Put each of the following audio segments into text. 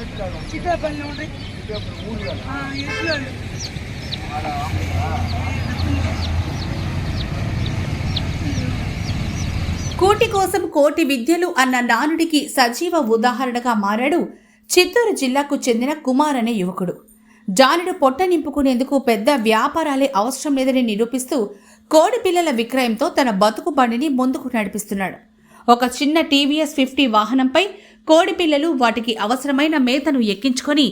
కోటి ఎట్లు కోసం కోటి విద్యలు అన్న నానుడికి సజీవ ఉదాహరణగా మారాడు చిత్తూరు జిల్లాకు చెందిన కుమార్ అనే యువకుడు. జానుడు పొట్ట నింపుకునేందుకు పెద్ద వ్యాపారాలే అవసరం లేదని నిరూపిస్తూ కోడి పిల్లల విక్రయంతో తన బతుకు బండిని ముందుకు నడిపిస్తున్నాడు. ఒక చిన్న టీవీఎస్ ఫిఫ్టీ వాహనంపై కోడి పిల్లలు వాటికి అవసరమైన మేతను ఎక్కించుకొని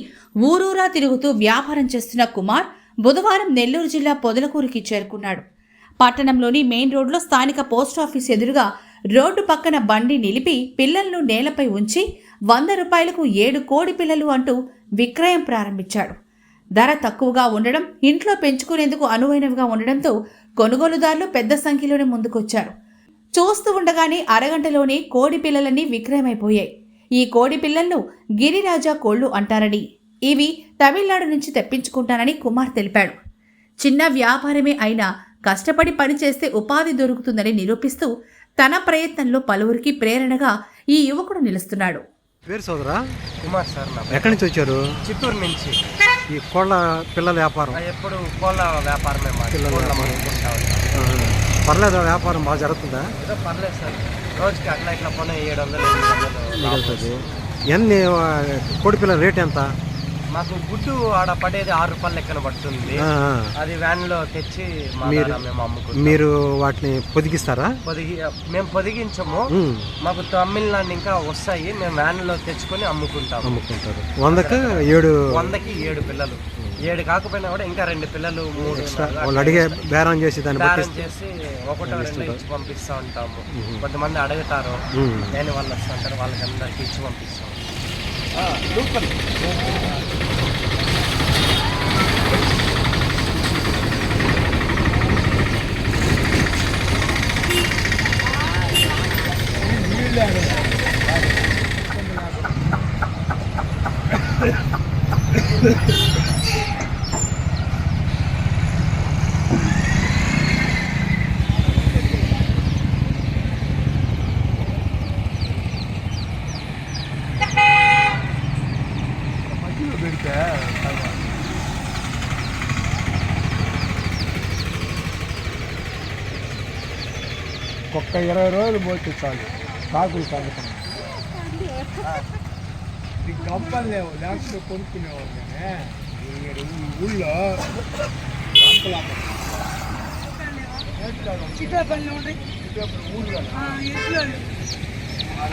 ఊరూరా తిరుగుతూ వ్యాపారం చేస్తున్న కుమార్ బుధవారం నెల్లూరు జిల్లా పొదలకూరుకి చేరుకున్నాడు. పట్టణంలోని మెయిన్ రోడ్లో స్థానిక పోస్టాఫీస్ ఎదురుగా రోడ్డు పక్కన బండి నిలిపి పిల్లలను నేలపై ఉంచి వంద రూపాయలకు ఏడు కోడి పిల్లలు అంటూ విక్రయం ప్రారంభించాడు. ధర తక్కువగా ఉండడం ఇంట్లో పెంచుకునేందుకు అనువైనవిగా ఉండడంతో కొనుగోలుదారులు పెద్ద సంఖ్యలోనే ముందుకొచ్చారు. చూస్తూ ఉండగానే అరగంటలోనే కోడి పిల్లలన్నీ విక్రయమైపోయాయి. ఈ కోడి పిల్లలను గిరిరాజా కోళ్ళు అంటారని. ఇవి తమిళనాడు నుంచి తెప్పించుకుంటానని కుమార్ తెలిపాడు. చిన్న వ్యాపారమే అయినా కష్టపడి పనిచేస్తే ఉపాధి దొరుకుతుందని నిరూపిస్తూ తన ప్రయత్నంలో పలువురికి ప్రేరణగా ఈ యువకుడు నిలుస్తున్నాడు. పేరు సోదరా? కుమార్ సార్. ఎక్కడి నుంచి వచ్చారు? చిత్తూరు నుంచి. ఈ కోళ్ళ పిల్లల వ్యాపారం. ఎప్పుడు కోళ్ళ వ్యాపారమే పిల్లల కోళ్ళ వ్యాపారం. అమ్ముకుంటా ఉంటాం. ఆహా. పర్లేదా వ్యాపారం బాగా జరుగుతుందా? ఏదో పర్లేదు సార్. రోజుకి అట్లా ఇట్లా పోనీ ఏడు వందలు ఎనిమిది వందలు మిగులుతుంది. ఎన్ని కోడి పిల్లల రేట్ ఎంత? మాకు గుడ్డు ఆడ పడేది ఆరు రూపాయలు లెక్కన పడుతుంది. ఆ, ఆ. అది వ్యాన్లో తెచ్చి మా మీరు- నాన్న మేము అమ్ముకుంటాం. మీరు వాటిని పొదిగిస్తారా? పొదిగి మేము పొదిగించము. ఉమ్, మాకు తమిళనాడు ఇంకా వస్తాయి. మేము వ్యాన్లో తెచ్చుకొని అమ్ముకుంటాము. అమ్ముకుంటారు. వందకు ఏడు వందకి ఏడు పిల్లలు. ఏడు కాకపోయినా కూడా ఇంకా రెండు పిల్లలు మూడు వాళ్ళు అడిగే బేరం చేసి దాన్ని బేరం చేసి ఒకటో రెండు ఇచ్చి పంపిస్తూ ఉంటాము. కొంతమంది అడుగుతారు. దేని వాళ్ళు వస్తుంటారు వాళ్ళకి అందరికి ఇచ్చి పంపిస్తాం. ఒక్క ఇరవై రోజులు పోతే చాలు కాకులు కాకుతాం ఈ గంపలు లేవు లేకపోతే కొనుక్కునేవాళ్ళు కానీ ఈడ ఈ ఊళ్ళో గంపలు అమ్మరు. చిట్టపల్లి ఉండి ఆడ